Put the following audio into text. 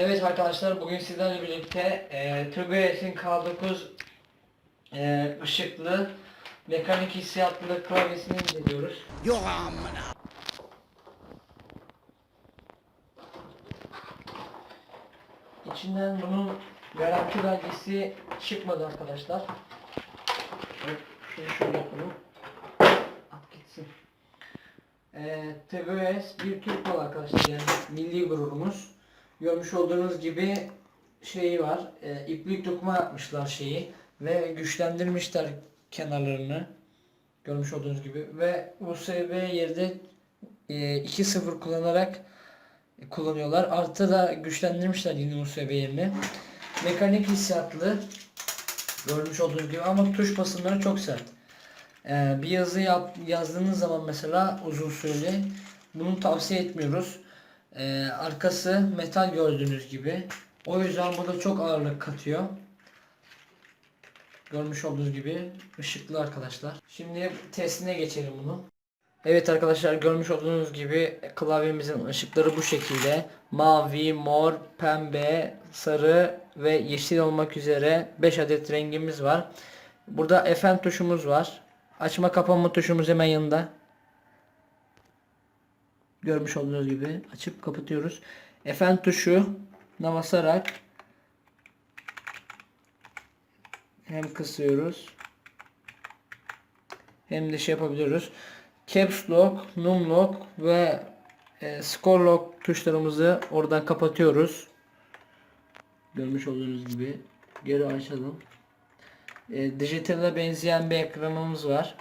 Evet arkadaşlar bugün sizlerle birlikte e, Turbo S'in K9 e, ışıklı mekanik hissiyatlı klavyesini inceliyoruz. Yok amına. İçinden bunun garanti belgesi çıkmadı arkadaşlar. Evet, Şunu şöyle yapalım. At gitsin. E, TVS bir Türk arkadaşlar yani milli gururumuz. Görmüş olduğunuz gibi şeyi var. E, iplik dokuma yapmışlar şeyi ve güçlendirmişler kenarlarını. Görmüş olduğunuz gibi ve USB yerde e, 2.0 kullanarak kullanıyorlar. Artı da güçlendirmişler yine USB yerini. Mekanik hissiyatlı görmüş olduğunuz gibi ama tuş basımları çok sert. Ee, bir yazı yap, yazdığınız zaman mesela uzun süreli bunu tavsiye etmiyoruz. Ee, arkası metal gördüğünüz gibi. O yüzden bu da çok ağırlık katıyor. Görmüş olduğunuz gibi ışıklı arkadaşlar. Şimdi testine geçelim bunu. Evet arkadaşlar görmüş olduğunuz gibi klavyemizin ışıkları bu şekilde. Mavi, mor, pembe, sarı ve yeşil olmak üzere 5 adet rengimiz var. Burada FM tuşumuz var. Açma kapanma tuşumuz hemen yanında. Görmüş olduğunuz gibi açıp kapatıyoruz. FM tuşu basarak hem kısıyoruz hem de şey yapabiliyoruz. Caps Lock, Num Lock ve e, Score Lock tuşlarımızı oradan kapatıyoruz. Görmüş olduğunuz gibi. Geri açalım. E, dijitale benzeyen bir ekranımız var.